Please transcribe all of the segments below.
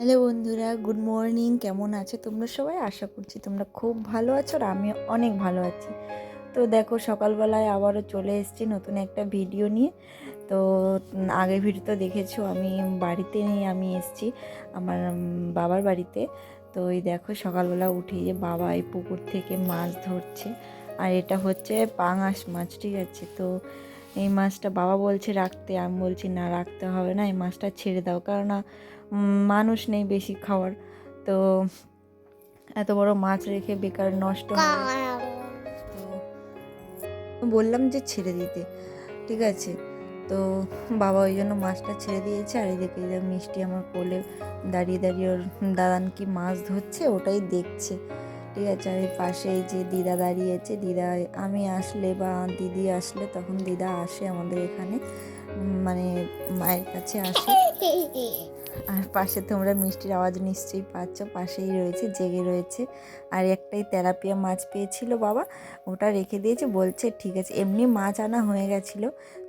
Hello বন্ধুরা, good morning. কেমন আছো তোমরা সবাই? আশা করছি তোমরা খুব ভালো আছো আর আমি অনেক ভালো আছি। তো দেখো, সকালবেলায় আবারও চলে এসেছি নতুন একটা ভিডিও নিয়ে। তো আগের ভিডিও তো দেখেছ, আমি বাড়িতে নিয়ে আমি এসেছি, আমার বাবার বাড়িতে। তো এই দেখো, সকালবেলা উঠে যে বাবা এই পুকুর থেকে মাছ ধরছে। আর এটা হচ্ছে পাঙাশ মাছ, ঠিক আছে? তো এই মাছটা বাবা বলছে রাখতে আমি বলছি না রাখতে হবে না এই মাছটা ছেড়ে দাও। কারণ উম, মানুষ নেই বেশি খাওয়ার। তো এত বড় মাছ রেখে বেকার নষ্ট বললাম যে ছেড়ে দিতে ঠিক আছে? তো বাবা ওই জন্য মাছটা ছেড়ে দিয়েছে। আর এদিকে মিষ্টি আমার কোলে দাঁড়িয়ে দাঁড়িয়ে ওর দাদান কি মাছ ধরছে ওটাই দেখছে। ঠিক আছে আর এই পাশে এই যে দিদা দাঁড়িয়েছে দিদা আমি আসলে বা দিদি আসলে তখন দিদা আসে আমাদের এখানে মানে মায়ের কাছে আসে। আর পাশে তোমরা মিষ্টির আওয়াজ নিশ্চয়ই পাচ্ছ পাশেই রয়েছে জেগে রয়েছে। আর একটাই তেলাপিয়া মাছ পেয়েছিল বাবা ওটা রেখে দিয়েছে বলছে ঠিক আছে। এমনি মাছ আনা হয়ে গেছিল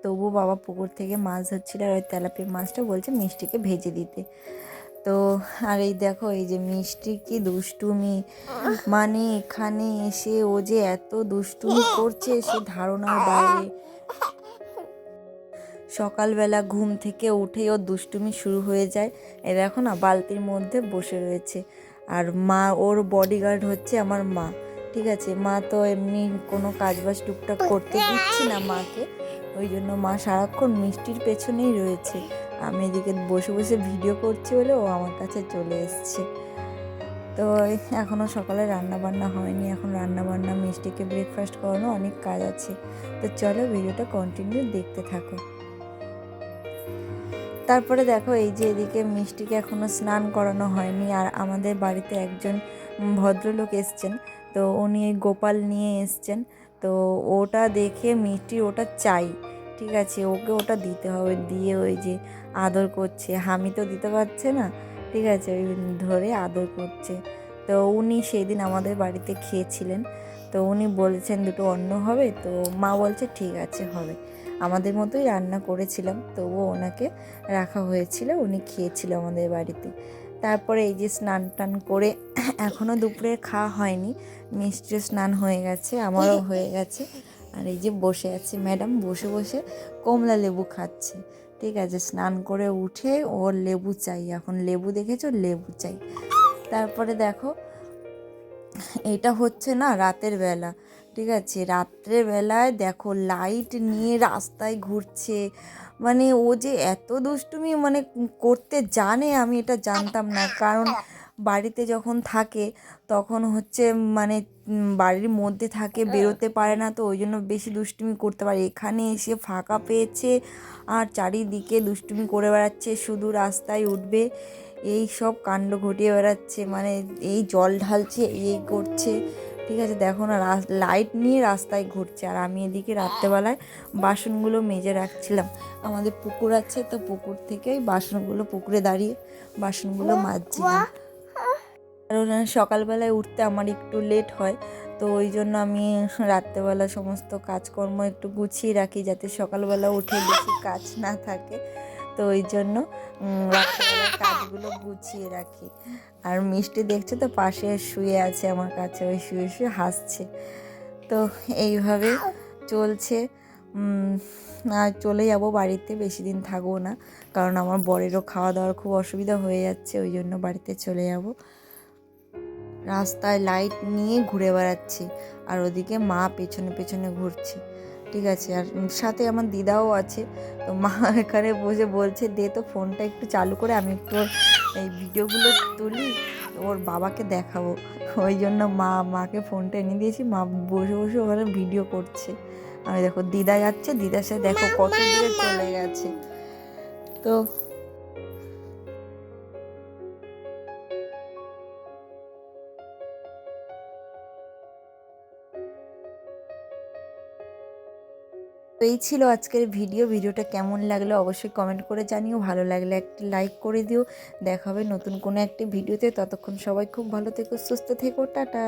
তবু বাবা পুকুর থেকে মাছ ধরছিল আর ওই তেলাপিয়া মাছটা বলছে মিষ্টিকে ভেজে দিতে। তো আর এই দেখো, এই যে মিষ্টি কি দুষ্টুমি। মানে এখানে এসে ও যে এত দুষ্টুমি করছে সে ধারণার বাইরে। সকালবেলা ঘুম থেকে উঠেই ওর দুষ্টুমি শুরু হয়ে যায়। এ দেখো না বালতির মধ্যে বসে রয়েছে। আর মা, ওর বডিগার্ড হচ্ছে আমার মা, ঠিক আছে? মা তো এমনি কোনো কাজবাজ টুকটাক করতে দিচ্ছি না মাকে। ওই জন্য মা সারাক্ষণ মিষ্টির পেছনেই রয়েছে। আমি এদিকে বসে বসে ভিডিও করছি বলে ও আমার কাছে চলে এসছে। তো এখনও সকালে রান্না বান্না হয়নি, এখন রান্না বান্না মিষ্টিকে ব্রেকফাস্ট করানো অনেক কাজ আছে। তো চলো ভিডিওটা কন্টিনিউ দেখতে থাকো। তারপরে দেখো এই যে এদিকে মিষ্টিকে এখনও স্নান করানো হয়নি আর আমাদের বাড়িতে একজন ভদ্রলোক এসছেন। তো উনি গোপাল নিয়ে এসছেন। তো ওটা দেখে মিষ্টি ওটা চাই। ঠিক আছে, ওকে ওটা দিতে হবে, দিয়ে ওই যে আদর করছে। হামি তো দিতে পারছে না, ঠিক আছে, ওই ধরে আদর করছে। তো উনি সেদিন আমাদের বাড়িতে খেয়েছিলেন। তো উনি বলেছেন দুটো অন্ন হবে, তো মা বলছে ঠিক আছে, হবে। আমাদের মতোই রান্না করেছিলাম, তবুও ওনাকে রাখা হয়েছিল, উনি খেয়েছিল আমাদের বাড়িতে। তারপরে এই যে স্নান টান করে এখনও দুপুরে খাওয়া হয়নি মিষ্টি স্নান হয়ে গেছে, আমারও হয়ে গেছে। আর এই যে বসে আছে, ম্যাডাম বসে বসে কমলা লেবু খাচ্ছে। ঠিক আছে, স্নান করে উঠে ওর লেবু চাই, এখন লেবু দেখেছ? লেবু চাই। তারপরে দেখো, এটা হচ্ছে না রাতের বেলা। ঠিক আছে, রাত্রের বেলায় দেখো লাইট নিয়ে রাস্তায় ঘুরছে। মানে ও যে এত দুষ্টুমি মানে করতে জানে আমি এটা জানতাম না। কারণ বাড়িতে যখন থাকে, তখন হচ্ছে মানে বাড়ির মধ্যে থাকে, বেরোতে পারে না, তো ওই জন্য বেশি দুষ্টুমি করতে পারে। এখানে এসে ফাঁকা পেয়েছে আর চারিদিকে দুষ্টুমি করে বেড়াচ্ছে, শুধু রাস্তায় উঠবে। এই সব কাণ্ড ঘটিয়ে বেড়াচ্ছে মানে এই জল ঢালছে, এই করছে। ঠিক আছে, দেখো না লাইট নিয়ে রাস্তায় ঘুরছে। আর আমি এদিকে রাত্রেবেলায় বাসনগুলো মেজে রাখছিলাম। আমাদের পুকুর আছে, তো পুকুর থেকেই বাসনগুলো, পুকুরে দাঁড়িয়ে বাসনগুলো মাজছিলাম। কারণ সকালবেলায় উঠতে আমার একটু লেট হয়, তো ওই জন্য আমি রাত্রেবেলা সমস্ত কাজকর্ম একটু গুছিয়ে রাখি যাতে সকালবেলা উঠে বেশি কাজ না থাকে, তো ওই জন্য রাত্রেবেলা কাজগুলো গুছিয়ে রাখি। আর মিষ্টি দেখছে তো পাশে শুয়ে আছে আমার কাছে, ওই শুয়ে শুয়ে হাসছে। তো এইভাবে চলছে চলে যাব বাড়িতে, বেশি দিন থাকব না, কারণ আমার বরেরও খাওয়া দাওয়ার খুব অসুবিধা হয়ে যাচ্ছে, ওই জন্য বাড়িতে চলে যাব। রাস্তায় লাইট নিয়ে ঘুরে বেড়াচ্ছে আর ওদিকে মা পেছনে পেছনে ঘুরছে। ঠিক আছে আর সাথে আমার দিদাও আছে। তো মা এখানে বসে বলছে দে তো ফোনটা একটু চালু করে আমি একটু এই ভিডিওগুলো তুলি ওর বাবাকে দেখাবো। ওই জন্য মা মাকে ফোনটা এনে দিয়েছি মা বসে বসে ওখানে ভিডিও করছে। আমি দেখো দিদা যাচ্ছে দিদার সাথে দেখো কত দূরে চলে গেছে। তো তো এই ছিল আজকের ভিডিও। ভিডিওটা কেমন লাগল অবশ্যই কমেন্ট করে জানিও। ভালো লাগলে একটা লাইক করে দিও। দেখা হবে নতুন কোনো একটি ভিডিওতে। ততক্ষণ সবাই খুব ভালো থেকো, সুস্থ থেকো। টাটা।